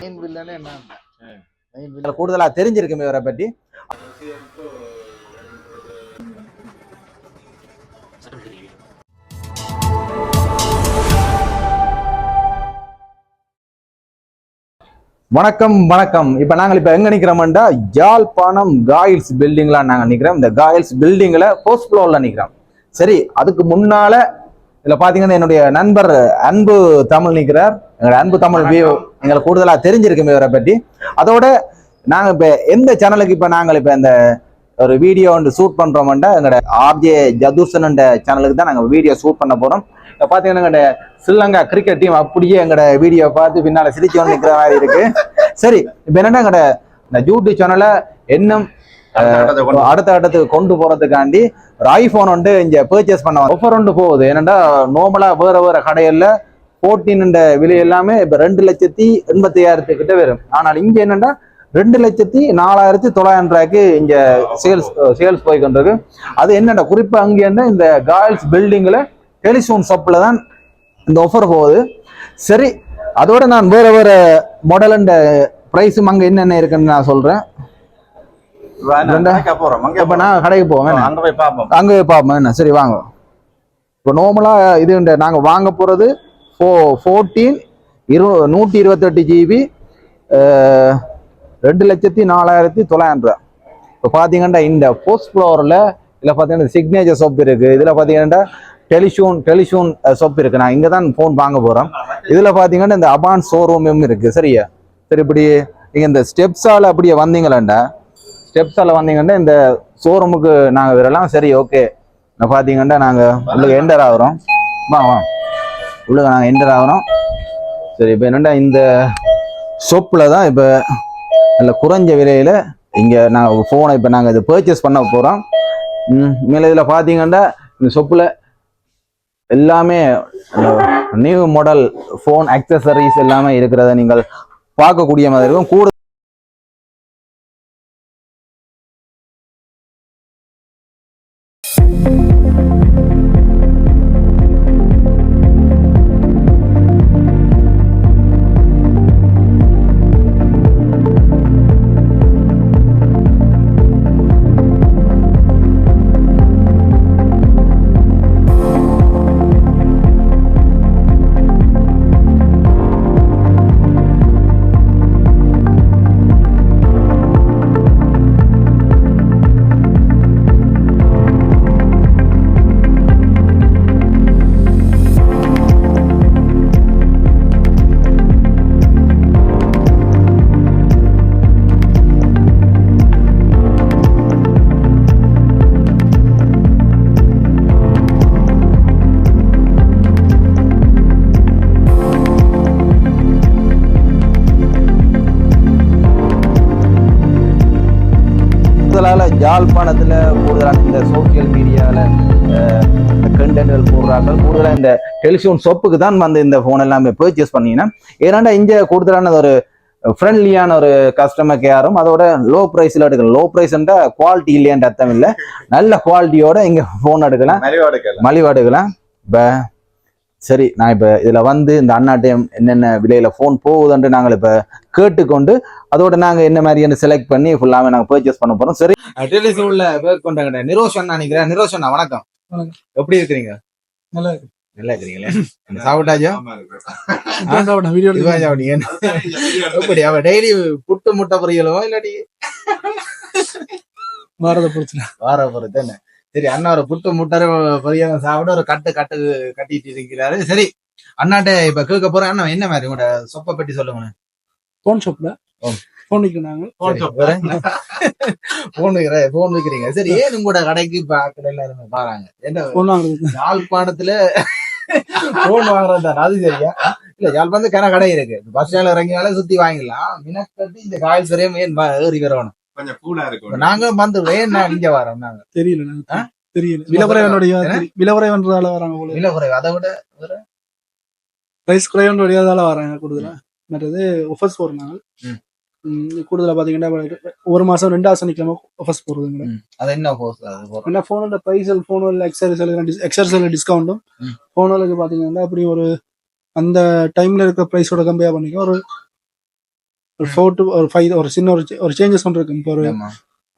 Main வில்லனே என்ன? Main கூடுதலா தெரிஞ்சிருக்குமே இவரை பற்றி வணக்கம் வணக்கம். இப்ப நாங்கள் இப்ப எங்க நிக்கிறோம்டா யாழ்ப்பாணம் காயில்ஸ் பில்டிங்ல நாங்க நிக்கிறோம். இந்த காயில்ஸ் பில்டிங்ல ஃபர்ஸ்ட் ஃப்ளோர்ல நிக்கிறோம். சரி அதுக்கு முன்னால இதுல பாத்தீங்கன்னா என்னுடைய நண்பர் அன்பு தமிழ் நிக்கிறார் எங்களோட அன்பு தமிழ் வியூ எங்களுக்கு கூடுதலா தெரிஞ்சிருக்குமே இவரை பற்றி அதோட நாங்க இப்ப எந்த சேனலுக்கு இப்ப நாங்கள் இப்ப இந்த ஒரு வீடியோ வந்து ஷூட் பண்றோம்டா எங்களோட ஆர்ஜே ஜதுர்சன் சேனலுக்கு தான் நாங்க வீடியோ ஷூட் பண்ண போறோம். இப்ப பாத்தீங்கன்னா எங்களோட ஸ்ரீலங்கா கிரிக்கெட் டீம் அப்படியே எங்களோட வீடியோ பார்த்து பின்னால சிரிச்சு வந்து நிக்கிற மாதிரி இருக்கு. சரி இப்ப என்னன்னா எங்களோட இந்த யூடியூப் சேனலை இன்னும் அடுத்த கட்டத்துக்கு கொண்டு போறதுக்காண்டி ஒரு ஐபோன் வந்து இங்க பர்ச்சேஸ் பண்ண ஆஃபர் ஒன்று போகுது. என்னன்னா நார்மலா வேற வேற கடையில போர்டீன் விலை எல்லாமே இப்ப ரெண்டு லட்சத்தி எண்பத்தி ஐயாயிரத்து கிட்ட வரும். ஆனால் இங்க என்னன்னா ரெண்டு லட்சத்தி நாலாயிரத்தி தொள்ளாயிரம் ரூபாய்க்கு இங்க சேல்ஸ் சேல்ஸ் போய் கொண்டிருக்கு அது என்னடா குறிப்பா அங்க என்ன இந்த காயல்ஸ் பில்டிங்ல டெலிஃபோன் ஷாப்ல தான் இந்த ஆஃபர் போகுது. சரி அதோட நான் வேற வேற மாடல் அண்ட் ப்ரைஸும் அங்க என்னென்ன இருக்குன்னு நான் அங்க இப்ப நான் கடைக்கு போவேன்? அங்க போய் அங்கே பார்ப்போம் என்ன? சரி வாங்க. இப்போ நார்மலாக இது நாங்கள் வாங்க போகிறது ஃபோ ஃபோர்டீன் இரு நூற்றி இருபத்தெட்டு ஜிபி ரெண்டு லட்சத்தி நாலாயிரத்தி தொள்ளாயிரம் ரூபா இப்போ பார்த்தீங்கன்னா இந்த போஸ்ட் ஃப்ளோரில் இதில் பார்த்தீங்கன்னா சிக்னேச்சர் ஷாப் இருக்குது இதில் பார்த்தீங்கன்னா டெலிஷூன் டெலிஷூன் ஷாப் இருக்குது நான் இங்கே தான் ஃபோன் வாங்க போகிறோம் இதில் பார்த்தீங்கன்னா இந்த அபான் ஷோரூமும் இருக்குது சரியா? சரி இப்படி நீங்கள் இந்த ஸ்டெப்ஸால் அப்படியே வந்தீங்களாண்டா? ஸ்டெப்ஸால் வந்தீங்கன்னா இந்த ஷோரூமுக்கு நாங்கள் வரலாம். சரி ஓகே நான் பார்த்தீங்கன்னா நாங்கள் உள்ளே என்டர் ஆகுறோம். வா வா. உள்ளே நாங்கள் என்டர் ஆகுறோம். சரி இப்போ என்னண்டா இந்த ஷோப்பில் தான் இப்போ நல்ல குறைஞ்ச விலையில் இங்கே நாங்கள் ஃபோனை இப்போ நாங்கள் இது பர்ச்சேஸ் பண்ண போகிறோம் மேலே இதில் பார்த்தீங்கன்னா இந்த ஷோப்பில் எல்லாமே நியூ மாடல் ஃபோன் அக்சசரிஸ் எல்லாமே இருக்கிறத நீங்கள் பார்க்கக்கூடிய மாதிரி இருக்கும். கூட யாழ்ப்பாணத்துல கூடுதலான இந்த சோசியல் இந்த கண்டென்ட்கள் போடுறாங்க கூடுதலா இந்த டெலிஃபோன் ஷாப்புக்கு தான் வந்து இந்த போன் எல்லாமே பர்ச்சேஸ் பண்ணீங்கன்னா ஏன்னாண்டா இங்க கூடுதலான ஒரு ஃப்ரெண்ட்லியான ஒரு கஸ்டமர் கேரும் அதோட லோ ப்ரைஸ்ல எடுக்கலாம் லோ ப்ரைஸ்ன்றா குவாலிட்டி இல்லையான்ற அர்த்தம் இல்லை. நல்ல குவாலிட்டியோட இங்க போன் எடுக்கலாம். மலிவாடு கேளு மலிவா எடுக்கலாம். இப்போ சரி நான் இப்போ இதில் வந்து இந்த அண்ணாட்டையும் என்னென்ன விலையில ஃபோன் போகுதுன்ட்டு நாங்கள் இப்போ கேட்டுக்கொண்டு அதோட நாங்கள் என்ன மாதிரியான செலக்ட் பண்ணி ஃபுல்லாமே நாங்கள் பர்ச்சேஸ் பண்ண போகிறோம் சரி. டெலிஃபோனில் பேர் கொண்டாங்க நிரோஷன் நினைக்கிறேன். நிரோஷன் வணக்கம். எப்படி இருக்கிறீங்க? நல்லா நல்லா இருக்கிறீங்களே? சாப்பிட்டாச்சா? இருக்கு. இருக்கு வீடியோ சாப்பிட்டீங்க. எப்படி அவ டெய்லி புட்டு முட்டை பொரியலோ இல்லாட்டி? பாரத பொறுத்துல வார பொறுத்து என்ன சரி அண்ணா ஒரு புட்டு முட்டை பொரியலும் சாப்பிட ஒரு கட்டு கட்டு கட்டிட்டு இருக்கிறாரு. சரி அண்ணாட்ட இப்ப கேட்க போறேன் அண்ணா என்ன மாதிரி உங்களோட சொப்பை பற்றி சொல்லுங்க போன் ஷாப்ல. Phone shop. போன் வைக்கிற போன் வைக்கிறீங்க. சரி ஏன் உங்களோட கடைக்கு ஆட்கள் எல்லாருமே பாருங்க என்ன போன் வாங்குறது யாழ்ப்பாணத்துல போன் வாங்குறது தானே அது சரியா? இல்ல யாழ்ப்பாணத்து கன கடை இருக்கு. பஸ் ஸ்டாண்ட்ல இறங்கினாலே சுத்தி வாங்கிடலாம். மினக்கட்டி இந்த காயில் சரியா ஏன் ஏறி வரணும்? கொஞ்சம் கூலா இருக்கும். நாங்க வந்து ஏன் நான் இங்க வரோம் நாங்க? தெரியல? தெரியல. விலகுறைவனுடைய விலகுறைவன்றதால வராங்க போல. விலை குறைவு அதை விட பிரைஸ் குறைவனுடையதால வராங்க கூடுதலா. மற்றது ஒஃபர்ஸ் போடுறாங்க கூடுதலா பாத்தீங்கன்னா ஒரு மாசம் ரெண்டாவது சனிக்கிழமை ஒஃபர்ஸ் போடுறதுங்க ம், அது என்ன போறோம்? ஏன்னா போனோட பிரைஸ் போனோட எக்ஸர்சைஸ் எக்ஸர்சைஸ் டிஸ்கவுண்ட்டும் ம். போனோலுக்கு பாத்தீங்கன்னா அப்படி ஒரு அந்த டைம்ல இருக்கிற பிரைஸோட கம்பேர் பண்ணிக்க ஒரு ஒரு ஃபோர் டு ஒரு ஃபைவ் ஒரு சின்ன ஒரு சேஞ்சஸ் ஒன்று இருக்கு இப்போ ஒரு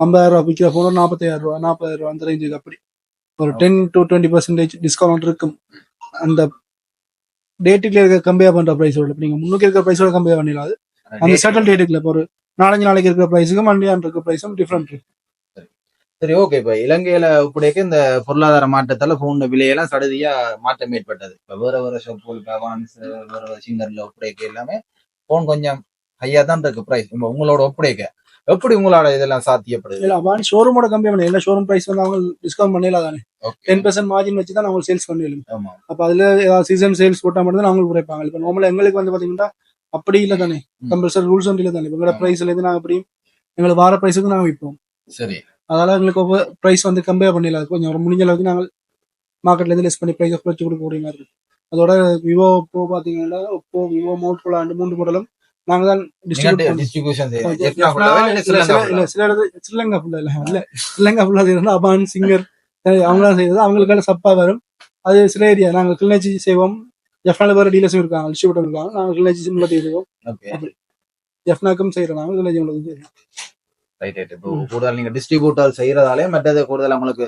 ஐம்பதாயிரம் ரூபா விற்கிற ஃபோன் நாற்பத்தாயிரம் ரூபா நாற்பதாயிரம் ரூபா அந்த ரேஞ்சுக்கு அப்படி. ஒரு ten to twenty percentage discount இருக்கும். அந்த டேட்டுக்குள்ள இருக்க கம்பேர் பண்ற ப்ரைஸோட நீங்க முன்னுக்கு இருக்கிற ப்ரைஸோட கம்பேர் பண்ணிடலாம். அந்த செட்டில் டேட்டுக்குள்ள இப்போ ஒரு நாலஞ்சு நாளைக்கு இருக்கிற ப்ரைஸுக்கும் மண்டியான் இருக்கிற ப்ரைஸும் டிஃப்ரெண்ட் இருக்கு. சரி. ஓகே இப்ப இலங்கையில இப்படிக்கு இந்த பொருளாதார மாற்றத்தால போன் விலையெல்லாம் சடுதியா மாற்றம் ஏற்பட்டது. இப்ப வேற வேற ஷாப்புகள் அவான்ஸ் வேற வேற சிங்கர்ல ஒப்படைக்க எல்லாமே போன் கொஞ்சம் ஹையா தான் இருக்கு பிரைஸ் இப்ப உங்களோட ஒப்படைக்க. எப்படி உங்களோட இதெல்லாம் சாத்தியப்படுது? இல்ல அவன் ஷோரூமோட கம்பேர் பண்ணி எல்லா ஷோரூம் ப்ரைஸ் வந்து அவங்க டிஸ்கவுண்ட் பண்ணல தானே டென் பர்சன்ட் மார்ஜின் வச்சு தான் அவங்க சேல்ஸ் பண்ணிடலாம் ஆமா. அப்ப அதுல ஏதாவது சீசன் சேல்ஸ் போட்டா மட்டும் தான் அவங்களுக்கு குறைப்பாங்க இப்ப நார்மலா எங்களுக்கு வந்து பாத்தீங்கன்னா அப்படி இல்ல தானே. கம்பல்சரி ரூல்ஸ் ஒன்று இல்ல தானே? எங்களோட. பிரைஸ்ல இருந்து நாங்க அப்படி எங்களுக்கு வார பிரைஸுக்கு நாங்க விற்போம் சரி. அதனால எங்களுக்கு ப்ரைஸ் வந்து கம்பேர் பண்ணிடலாம் கொஞ்சம் முடிஞ்ச அளவுக்கு நாங்கள் மார்க்கெட்ல இருந்து லெஸ் பண்ணி ப்ரைஸை குறைச்சு கொடுக்க மாதிரி இருக்கு. அதோட விவோ இப்போ பாத்தீங்கன்னா இப்போ விவோ மோட்டோல அந்த மூன்று மாடலும் நாங்க தான் டிஸ்ட்ரிபியூஷன் இல்ல சில இடத்துல ஸ்ரீலங்கா ஃபுல்லா இல்ல இல்ல. ஸ்ரீலங்கா ஃபுல்லா செய்யறது அபான் சிங்கர். அவங்க தான் செய்யறது. அவங்களுக்கான சப்பா வரும். அது சில ஏரியா. நாங்க கிளிநொச்சி செய்வோம். ஜெஃப்னால வேற டீலர்ஸும் இருக்காங்க. டிஸ்ட்ரிபியூட்டர் இருக்காங்க நாங்க கிளிநொச்சி சிம்லத்தி செய்வோம். ஓகே ஜெஃப்னாக்கும் செய்யறோம். நாங்க கிளிநொச்சி உங்களுக்கு கூடுதல் நீங்க டிஸ்ட்ரிபியூட்டர் செய்யறதாலே மற்றது கூடுதல் உங்களுக்கு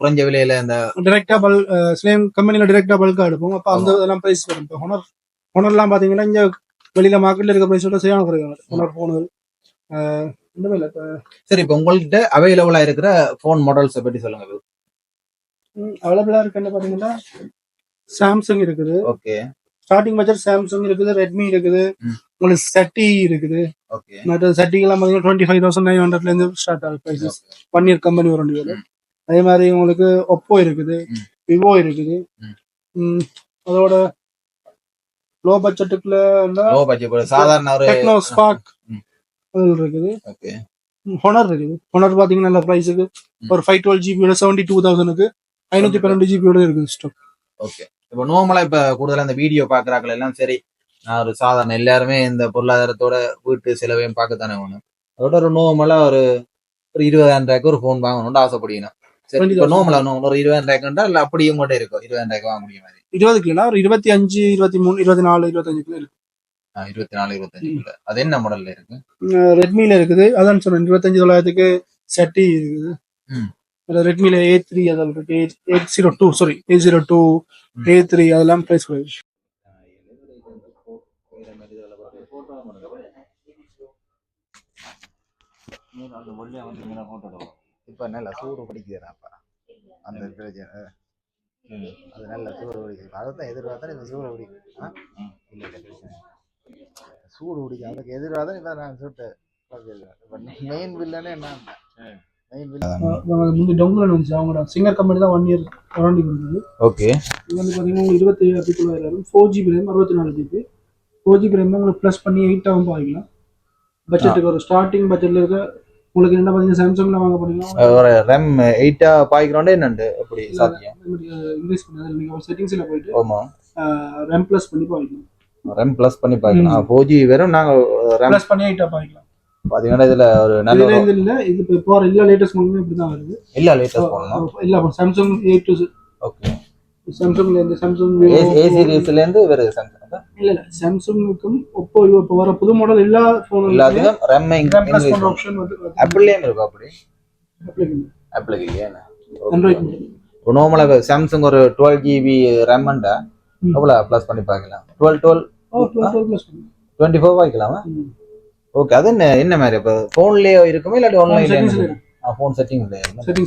குறைஞ்ச விலையில இந்த டிரெக்டா பல் சேம் கம்பெனில டிரெக்டா பல்கா எடுப்போம். அப்ப அந்த இதெல்லாம் பிரைஸ் வரும். இப்போ ஹொனர் ஹொனர்லாம் பாத்தீங்கன்னா இங்க வெளியில மார்க்கெட்ல இருக்க பிரைஸோட சரியான குறைவாங்க இந்த வேலை இப்போ சரி இப்போ உங்கள்கிட்ட அவைலபிளா இருக்கிற போன் மாடல்ஸை பற்றி சொல்லுங்க அவைலபிளா இருக்குன்னு பாத்தீங்கன்னா சாம்சங் இருக்குது. ஓகே ஸ்டார்டிங் பட்ஜெட் சாம்சங் இருக்குது ரெட்மி இருக்குது. உங்களுக்கு சட்டி இருக்குது. ஓகே மற்ற சட்டிக்கெல்லாம் பார்த்தீங்கன்னா டுவெண்ட்டி ஃபைவ் தௌசண்ட் நைன் ஹண்ட்ரட்லேருந்து ஸ்டார்ட் ஆகுது prices one year company warranty வரும் அதே மாதிரி உங்களுக்கு ஒப்போ இருக்குது. விவோ இருக்குது. அதோட லோ பட்ஜெட்டுக்குள்ள லோ பட்ஜெட் சாதாரண ஒரு டெக்னோ ஸ்பார்க் இருக்குது. ஓகே ஹொனர் இருக்குது. ஹொனர் பார்த்தீங்கன்னா நல்ல ப்ரைஸுக்கு ஒரு ஃபைவ் டுவெல் ஜிபியோட செவன்டி டூ தௌசண்ட்க்கு ஐநூற்றி பன்னெண்டு ஜிபியோட இருக்குது ஸ்டாக் ஓகே இப்போ நார்மலா இப்ப கூடுதலா இந்த வீடியோ பாக்குறாக்கள் எல்லாம் சரி. நான் ஒரு சாதாரண எல்லாருமே இந்த பொருளாதாரத்தோட வீட்டு செலவையும் பார்க்கத்தானே வேணும். அதோட ஒரு நார்மலா ஒரு ஒரு இருபதாயிரம் ரூபாய்க்கு ஒரு ஃபோன் வாங்கணும்னு ஆசைப்படுகிறேன். சரி இப்போ 20,000. நார்மலா ஒரு இருபதாயிரம் ரூபாய்க்குண்டா இல்ல அப்படியும் கூட இருக்கும். இருபதாயிரம் ரூபாய்க்கு வாங்க முடியும்? மாதிரி இருபதுக்கு இல்லைனா ஒரு இருபத்தி அஞ்சு இருபத்தி மூணு இருபத்தி நாலு இருபத்தஞ்சுக்குள்ள இருக்கு. ஆ, இருபத்தி நாலு இருபத்தஞ்சுக்குள்ள அது என்ன மாடல்ல இருக்கு? ரெட்மில இருக்குது. அதான் சொன்னேன் இருபத்தஞ்சு தொள்ளாயிரத்துக்கு சட்டி இருக்குது. ம். ரெட்மில ஏ த்ரீ அதெல்லாம் இருக்கு. Eight zero two sorry eight zero two. A three அதெல்லாம் பிரைஸ் குறைவு இப்ப நல்ல சூடு பிடிக்குதுடாப்பா அந்த பிரச்சனை ம், அது நல்ல சூடு பிடிக்குது அதைத்தான் எதிர்பார்த்தா இப்ப சூடு பிடிக்கும் ஆ? இல்ல இல்ல பிரச்சனை. சூடு பிடிக்கும் அதுக்கு எதிர்பார்த்தா இப்ப நான் சுட்டு மெயின் வில்லனே என்ன? மெயின் வில்லன் முந்தி டொங்குல வந்துச்சு. அவங்களோட சிங்கர் கம்பெனி தான் ஒன் இயர் வாரண்டி கொடுக்குது ஓகே. இது வந்து பார்த்தீங்கன்னா இருபத்தி ஏழாயிரத்தி தொள்ளாயிரம் ஃபோர் ஜிபி ரேம் அறுபத்தி நாலு ஜிபி ஃபோர் ஜிபி ரேம் உங்களுக்கு ப்ளஸ் பண்ணி எயிட்டாகவும் பாதிக்கலாம் பட்ஜெட்டுக்கு ஒரு ஸ்டார்டிங் பட்ஜெட்ல இருக்க உங்களுக்கு என்ன பார்த்தீங்கன்னா சாம்சங்ல வாங்க போனீங்கன்னா ஒரு ரெம் எயிட்டா பாய்க்கிறோண்டே என்னண்டு? அப்படி சாத்தியம். இன்க்ரீஸ் பண்ணது நீங்கள் செட்டிங்ஸில் போயிட்டு ஆமா. ரேம் ப்ளஸ் பண்ணி பாதிக்கலாம் ரெம் ப்ளஸ் பண்ணி பாய்க்கலாம். ஃபோர் ஜி வெறும் நாங்க ரெம் ப்ளஸ் பண்ணி எயிட்டா பாதிக்கலாம் பாத்தீங்கன்னா இதுல ஒரு நல்ல இது இல்ல இது இப்போ எல்லா லேட்டஸ்ட் மாடலும் இப்படி தான் வருது. இல்ல லேட்டஸ்ட் இல்ல அப்போ சாம்சங் ஏ டு ஓகே சாம்சங்ல இருந்து சாம்சங் ஏ சீரிஸ்ல இருந்து வேற சாம்சங் இல்ல இல்ல சாம்சங்குக்கும் ஒப்போ இப்போ வர புது மாடல் எல்லா ஃபோனும் எல்லாத்துக்கும் ப்ளஸ் இன்க்ரீஸ் பண்ற ஆப்ஷன் வந்து ஆப்பிள்லயும் இருக்கும் அப்படி applicable. ஆப்பிளுக்கு இல்லையா model. இப்போ நார்மலாக சாம்சங் ஒரு டுவெல் ஜிபி ரெம்மண்டா ம். எவ்வளோ ப்ளஸ் பண்ணி பார்க்கலாம் டுவெல் டுவெல் ஓ 12 12 plus பண்ணு. டுவெண்ட்டி ஃபோர் வாங்கிக்கலாமா ம். ஓகே அது என்ன என்ன மாதிரி இப்போ ஃபோன்லேயே இருக்குமா இல்லாட்டி Phone settings ல ஆன்லைன்ல இருக்கு. ஃபோன்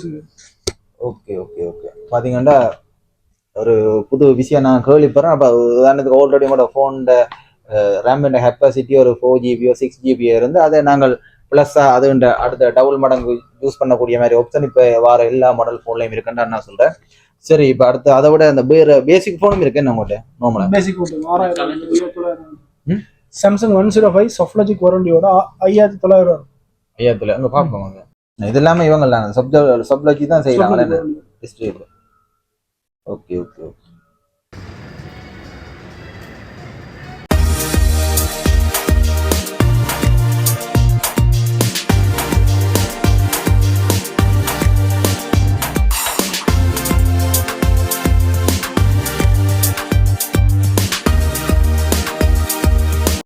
ல இருக்கு. ஓகே ஓகே ஓகே பார்த்தீங்கன்னா ஒரு புது விஷயம் நான் கேள்விப்படுறேன் அப்போ உதாரணத்துக்கு ஆல்ரெடி உங்களோட ஃபோனோட ரேம் கெப்பாசிட்டி ஒரு ஃபோர் ஜிபியோ சிக்ஸ் ஜிபியோ இருந்து அதை நாங்கள் ப்ளஸ்ஸாக அது அடுத்த டபுள் மடங்கு யூஸ் பண்ணக்கூடிய மாதிரி ஆப்ஷன் இப்போ வார எல்லா மாடல் ஃபோன்லையும் இருக்குன்னு நான் சொல்கிறேன் சரி இப்போ அடுத்து அதை விட அந்த வேறு பேசிக் ஃபோனும் இருக்கு என்ன உங்கள்கிட்ட நார்மலாக தொள்ளாயிரம். ம்? சாம்சங் ஒன் ஜீரோ ஃபைவ் சஃப்லாஜிக் வாரண்டியோட ஐயாயிரத்தி தொள்ளாயிரம் வரும். ஐயாத்துல அங்கே பார்ப்போம் அங்கே இது எல்லாமே இவங்க சப்ஜ சப்லஜி தான் warranty. Distribute okay okay okay